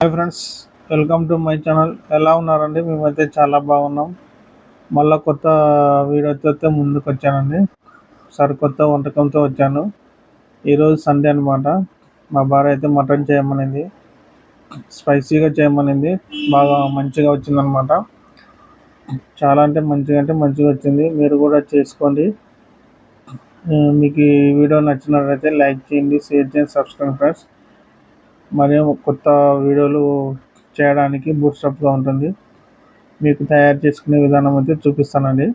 Hi friends welcome to my channel ఎలా ఉన్నారండి? మేమైతే చాలా బాగున్నాం. మళ్ళీ కొత్త వీడియోతో ముందుకు వచ్చానండి. సరికొత్త వంటకంతో వచ్చాను. ఈరోజు సండే అనమాట మా భార్య అయితే మటన్ చేయమనింది. స్పైసీగా చేయమనింది. బాగా మంచిగా వచ్చిందనమాట చాలా అంటే మంచిగా అంటే మంచిగా వచ్చింది. మీరు కూడా చేసుకోండి. మీకు ఈ వీడియో నచ్చినట్లయితే లైక్ చేయండి షేర్ చేయండి సబ్స్క్రైబ్ ఫ్రెండ్స్ మరియు కొత్త వీడియోలు చేయడానికి బూస్టప్గా ఉంటుంది. మీకు తయారు చేసుకునే విధానం అయితే చూపిస్తానండి.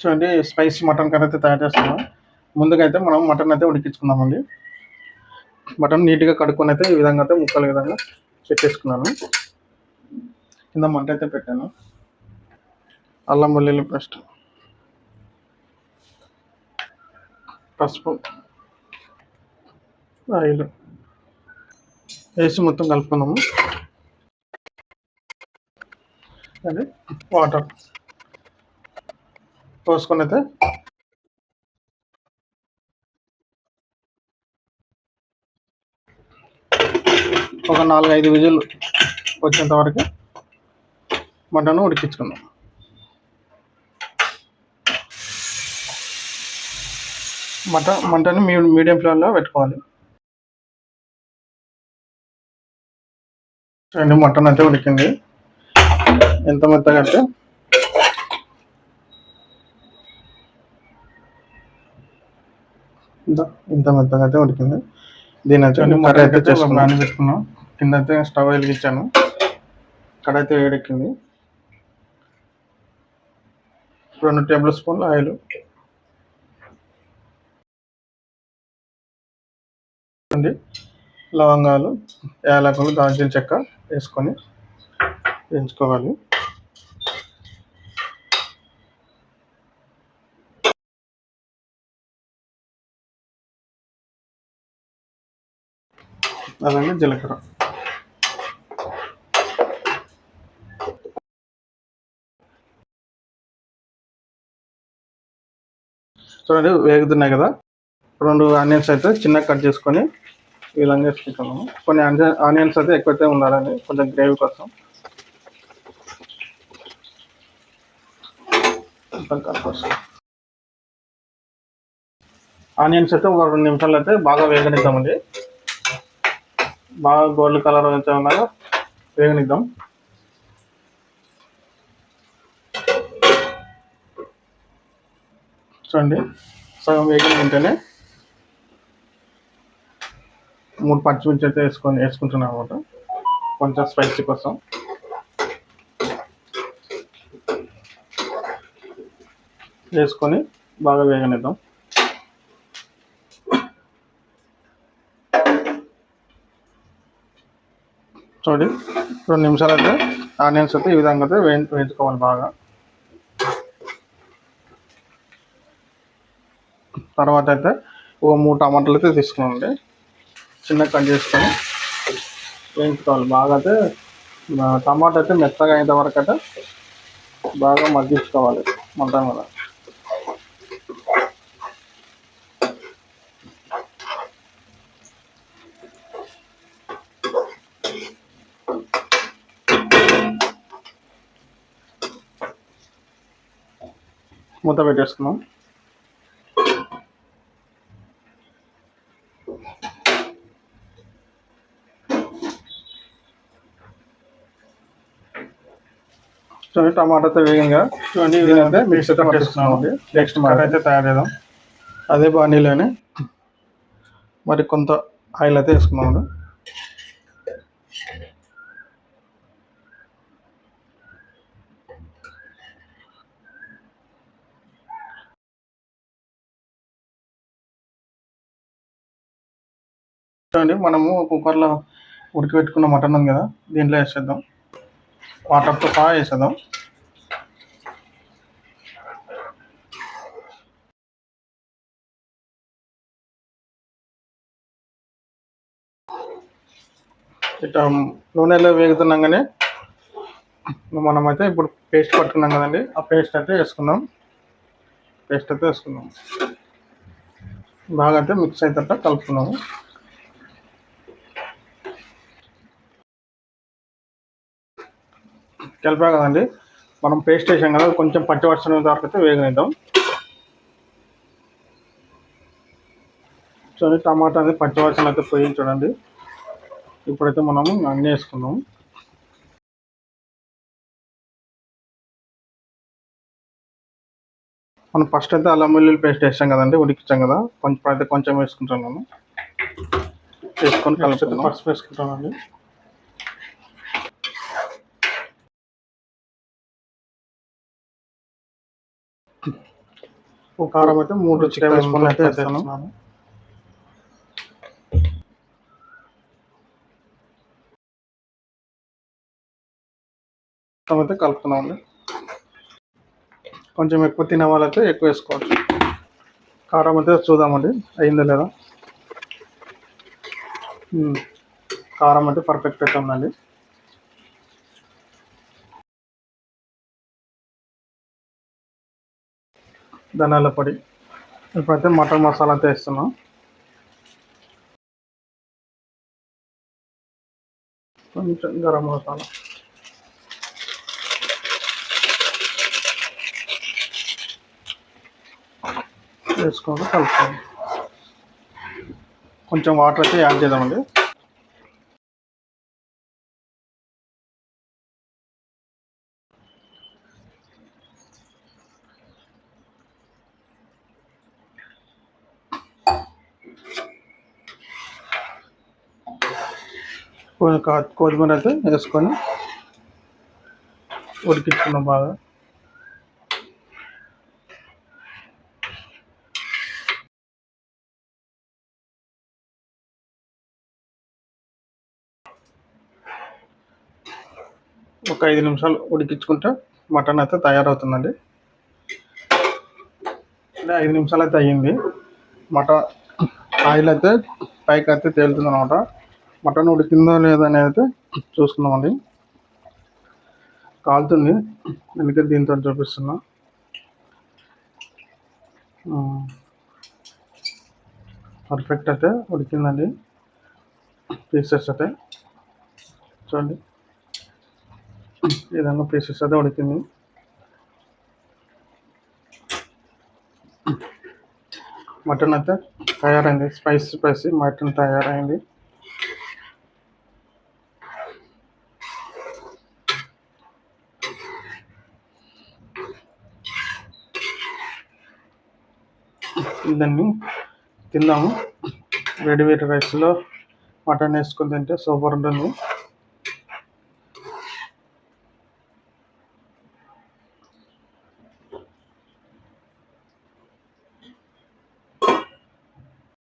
చూడండి స్పైసీ మటన్ కర్రీ అయితే తయారు చేస్తున్నాం. ముందుగా అయితే మనం మటన్ అయితే ఉడికించుకుందామండి. మటన్ నీట్గా కడుక్కొని అయితే ఈ విధంగా అయితే ముక్కల విధంగా పెట్టేసుకున్నాను కింద మంట అయితే పెట్టాను. అల్లం వెల్లుల్లి పేస్ట్ పసుపు ఆయిల్. వేసి మొత్తం కలుపుకున్నాము. అది వాటర్. పోసుకొని అయితే ఒక నాలుగు ఐదు విజులు వచ్చేంత వరకు మటన్ ఉడికించుకుందాం మటన్ మటన్ మీడియం ఫ్లేమ్లో పెట్టుకోవాలి. రెండు మటన్ అయితే ఉడికింది. ఎంత మెత్తగా అంటే? ఇంత మెత్తగా అయితే ఉడికింది. దీని అయితే కర్రీ అయితే చేసుకున్నాను పెట్టుకున్నాం. కింద అయితే స్టవ్ వెలిగించాను. కడాయి అయితే వేడెక్కింది. రెండు టేబుల్ స్పూన్లు ఆయిల్. అండి లవంగాలు యాలకులు దాల్చిన చెక్క వేసుకొని వేయించుకోవాలి. అలాగే జీలకర్ర. చూడండి వేగుతున్నాయి కదా. రెండు ఆనియన్స్ అయితే చిన్నగా కట్ చేసుకొని ఈ విధంగా వేసుకుంటున్నాము. కొన్ని ఆనియన్స్ అయితే ఎక్కువైతే ఉండాలండి కొంచెం గ్రేవీ కోసం. ఆనియన్స్ అయితే ఒక రెండు నిమిషాలు అయితే బాగా వేగనిద్దామండి. బాగా గోల్డ్ కలర్ వచ్చేలాగా వేగనిద్దాం. చూడండి సగం వేగిన వెంటనే మూడు పచ్చిమిర్చి అయితే వేసుకొని వేసుకుంటున్నాను అనమాట. కొంచెం స్పైసీ కోసం. వేసుకొని బాగా వేగనిద్దాం. చూడండి రెండు నిమిషాలు అయితే ఆనియన్స్ అయితే ఈ విధంగా అయితే వేయి వేయించుకోవాలి బాగా. తర్వాత అయితే ఒక మూడు టమాటాలు అయితే తీసుకున్నామండి. చిన్న కట్ చేసుకొని వేయించుకోవాలి. బాగా అయితే టమాటా అయితే మెత్తగా అయిన వరకు అయితే బాగా మగ్గించుకోవాలి మంట మీద మూత పెట్టేసుకున్నాం చూడండి టమాటాతో వేగంగా చూడండి అయితే మిక్స్ అయితే పట్టేస్తున్నామండి నెక్స్ట్ మాట అయితే తయారు చేద్దాం అదే బాణీలోనే మరి కొంత ఆయిల్ అయితే వేసుకున్నామండి చూడండి మనము కుక్కర్లో ఉడకబెట్టుకున్న మటన్ ఉంది కదా దీంట్లో వేసేద్దాం. వాటర్తో సహా వేసేద్దాం ఇట్లా um, నూనెలో వేగుతున్నాగానే మనమైతే ఇప్పుడు పేస్ట్ పట్టుకున్నాం కదండి. ఆ పేస్ట్ అయితే వేసుకుందాం పేస్ట్ అయితే వేసుకుందాం బాగా అయితే మిక్స్ అయితేట కలుపుకున్నాము. కలిపా కదండి? మనం పేస్ట్ వేసాం కదా కొంచెం పచ్చి వర్షం వరకు అయితే వేగనిద్దాం. చూడండి టమాటా అనేది పచ్చి వాసన అయితే పోయి చూడండి. ఇప్పుడైతే మనము అన్నీ వేసుకున్నాము మనం ఫస్ట్ అయితే అల్లం వెల్లుల్లి పేస్ట్ వేసాం కదండి ఉడికించాం కదా. కొంచెం అయితే కొంచెం వేసుకుంటున్నాను వేసుకొని కలిపి పసుపు వేసుకుంటానండి కారం అయితే మూడు టేబుల్ స్పూన్లు అయితే వేస్తాను. మొత్తం అయితే కలుపుతున్నామండి కొంచెం ఎక్కువ తినే వాళ్ళైతే ఎక్కువ వేసుకోవచ్చు. కారం అయితే చూద్దామండి. అయిందో లేదా? కారం అయితే పర్ఫెక్ట్ అయితే ఉందండి. ధనాల పొడి. ఇప్పుడైతే మటన్ మసాలా తీస్తున్నాం కొంచెం గరం మసాలా. వేసుకొని కలుపుకోండి కొంచెం వాటర్ అయితే యాడ్ చేద్దామండి. కొత్తిమీర అయితే వేసుకొని ఉడికించుకున్నాం బాగా. ఒక ఐదు నిమిషాలు ఉడికించుకుంటే మటన్ అయితే తయారవుతుందండి. అంటే ఐదు నిమిషాలు అయితే అయ్యింది. మటన్ ఆయిల్ అయితే పైకి అయితే తేలుతుంది అనమాట మటన్ ఉడికిందా లేదా అనేది అయితే చూసుకుందామండి. కాలుతుంది. అందుకే దీంతో చూపిస్తున్నా. పర్ఫెక్ట్ అయితే ఉడికిందండి. పీసెస్ అయితే. చూడండి. ఈ విధంగా పీసెస్ అయితే ఉడికింది. మటన్ అయితే తయారైంది. స్పైసీ స్పైసీ మటన్ తయారైంది. దాన్ని తిందాము వేడి వేడి రైస్లో మటన్ వేసుకొని తింటే సూపర్ ఉంటుంది